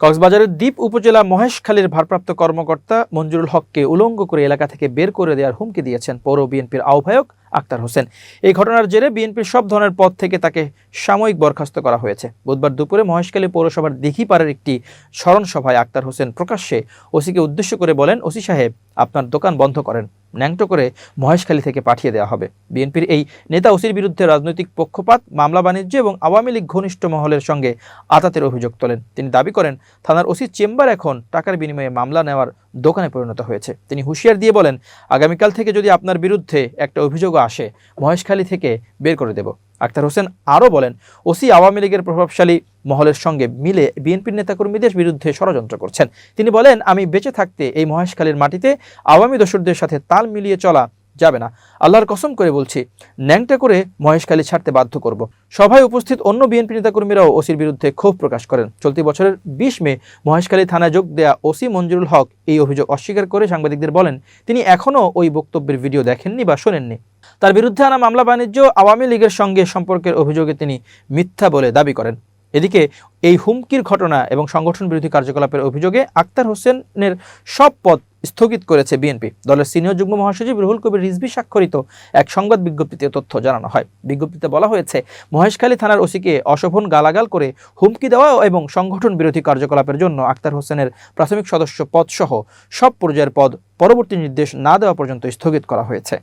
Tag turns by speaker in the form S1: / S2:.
S1: কক্সবাজারের দ্বীপ উপজেলা মহেশখালীর ভারপ্রাপ্ত কর্মকর্তা মঞ্জুরুল হককে উলঙ্গ করে এলাকা থেকে বের করে দেওয়ার হুমকি দিয়েছেন পৌর বিএনপির আহ্বায়ক আক্তার হোসেন। এই ঘটনার জেরে বিএনপির সব ধরনের পদ থেকে তাকে সাময়িক বরখাস্ত করা হয়েছে। বুধবার দুপুরে মহেশখালী পৌরসভার দিঘিপাড়ের একটি স্মরণ সভায় আক্তার হোসেন প্রকাশ্যে ওসিকে উদ্দেশ্য করে বলেন, ওসি সাহেব, আপনার দোকান বন্ধ করেন। ন্যাংটো করে মহেশখালী থেকে পাঠিয়ে দেওয়া হবে। বিএনপির এই নেতা ওসির বিরুদ্ধে রাজনৈতিক পক্ষপাত, মামলা বাণিজ্য এবং আওয়ামী লীগ ঘনিষ্ঠ মহলের সঙ্গে আতাতের অভিযোগ তোলেন। তিনি দাবি করেন, থানার ওসির চেম্বার এখন টাকার বিনিময়ে মামলা নেওয়ার দোকানে পরিণত হয়েছে। তিনি হুঁশিয়ার দিয়ে বলেন, আগামীকাল থেকে যদি আপনার বিরুদ্ধে একটা অভিযোগও আসে, মহেশখালী থেকে বের করে দেব। আক্তার হোসেন আরও বলেন, ওসি আওয়ামী লীগের প্রভাবশালী মহলের সঙ্গে মিলে বিএনপির নেতাকর্মীদের বিরুদ্ধে ষড়যন্ত্র করছেন। তিনি বলেন, আমি বেঁচে থাকতে এই মহেশখালীর মাটিতে আওয়ামী দোসরদের সাথে তাল মিলিয়ে চলা যাবে না। আল্লাহর কসম করে বলছি, ন্যাংটা করে মহেশখালী ছাড়তে বাধ্য করব। সভায় উপস্থিত অন্য বিএনপি নেতাকর্মীরাও ওসির বিরুদ্ধে ক্ষোভ প্রকাশ করেন। চলতি বছরের বিশ মে মহেশখালী থানায় যোগ দেয়া ওসি মঞ্জুরুল হক এই অভিযোগ অস্বীকার করে সাংবাদিকদের বলেন, তিনি এখনও ওই বক্তব্যের ভিডিও দেখেননি বা শোনেননি। তার বিরুদ্ধে আনা মামলা বাণিজ্য আওয়ামী লীগের সঙ্গে সম্পর্কের অভিযোগে তিনি মিথ্যা বলে দাবি করেন। এদিকে এই হুমকির ঘটনা এবং সংগঠন বিরোধী কার্যকলাপের অভিযোগে আক্তার হোসেনের সব পদ স্থগিত করেছে বিএনপি। দলের সিনিয়র যুগ্ম মহাসচিব রুহুল কবির রিজবি স্বাক্ষরিত এক সংবাদ বিজ্ঞপ্তিতে তথ্য জানানো হয়। বিজ্ঞপ্তিতে বলা হয়েছে, মহেশখালী থানার ওসিকে অশোভন গালাগাল করে হুমকি দেওয়া এবং সংগঠন বিরোধী কার্যকলাপের জন্য আক্তার হোসেনের প্রাথমিক সদস্য পদসহ সব পর্যায়ের পদ পরবর্তী নির্দেশ না দেওয়া পর্যন্ত স্থগিত করা হয়েছে।